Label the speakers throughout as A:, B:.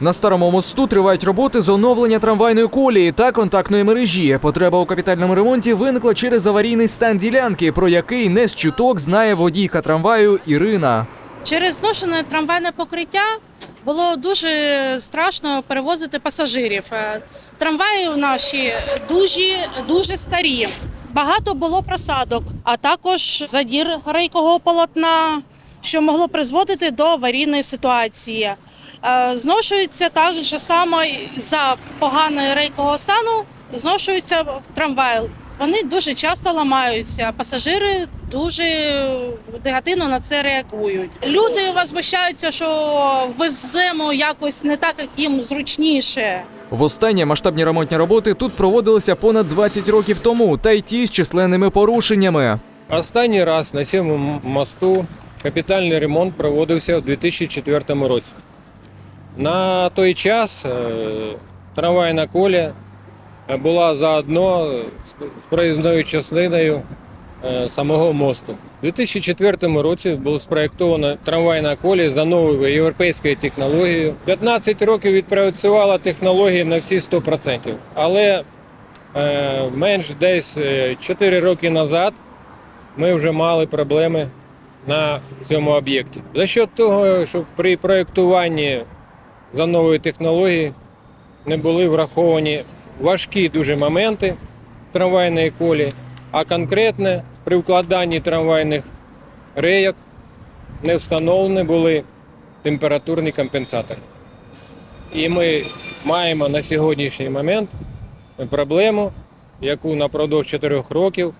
A: На старому мосту тривають роботи з оновлення трамвайної колії та контактної мережі. Потреба у капітальному ремонті виникла через аварійний стан ділянки, про який не з чуток знає водійка трамваю Ірина.
B: Через зношене трамвайне покриття було дуже страшно перевозити пасажирів. Е, Трамваї наші дуже, дуже старі. Багато було просадок, а також задір рейкового полотна, що могло призводити до аварійної ситуації. Е, Зношується так же само за поганого рейкового стану, зношуються трамваї. Вони дуже часто ламаються. Пасажири дуже негативно на це реагують. Люди возмущаються, що веземо якось не так, як їм зручніше.
A: Востаннє масштабні ремонтні роботи тут проводилися понад 20 років тому, та й ті з численними порушеннями.
C: Останній раз на цьому мосту капітальний ремонт проводився у 2004 році. На той час е, трамвайна коля була заодно з проїзною частиною е, самого мосту. У 2004 році була спроєктована трамвайна колія за новою європейською технологією. 15 років відпрацювала технологія на всі 100%. Але е, менш десь е, 4 роки назад ми вже мали проблеми на цьому об'єкті. За що того, що при проєктуванні за нової технології не були враховані важкі дуже моменти трамвайної колії, а конкретно при вкладанні трамвайних рейок не встановлені були температурні компенсатори. І ми маємо на сьогоднішній момент проблему, яку напродовж 4 років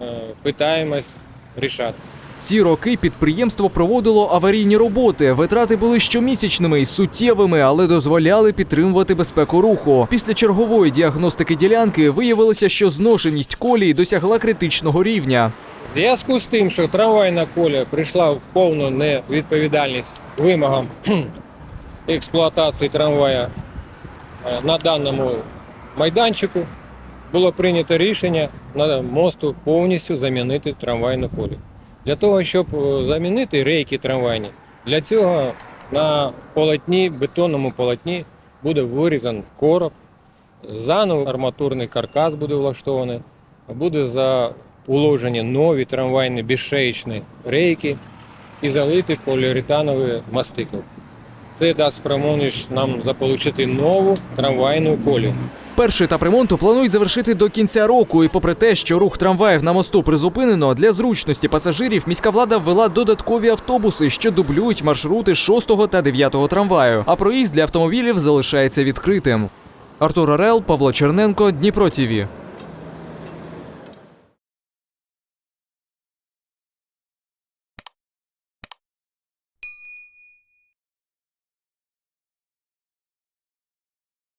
C: е, питаємось рішати.
A: Ці роки підприємство проводило аварійні роботи. Витрати були щомісячними і суттєвими, але дозволяли підтримувати безпеку руху. Після чергової діагностики ділянки виявилося, що зношеність колії досягла критичного рівня.
C: Зв'язку з тим, що трамвайна коля прийшла в повну невідповідальність вимогам експлуатації трамвая е, на даному майданчику, було прийнято рішення на мосту повністю замінити трамвайну колію. Для того, щоб е, замінити рейки трамвайні, для цього на полотні, бетонному полотні буде вирізан короб, заново арматурний каркас буде влаштований, буде уложені нові трамвайні безшеєчні рейки і залити поліуретанові мастиком. Це дасть спроможність нам заполучити нову трамвайну колію.
A: Перший етап ремонту планують завершити до кінця року. І попри те, що рух трамваїв на мосту призупинено, для зручності пасажирів міська влада ввела додаткові автобуси, що дублюють маршрути 6 та 9 трамваю. А проїзд для автомобілів залишається відкритим. Артур Орел, Павло Черненко, Дніпро ТІВІ.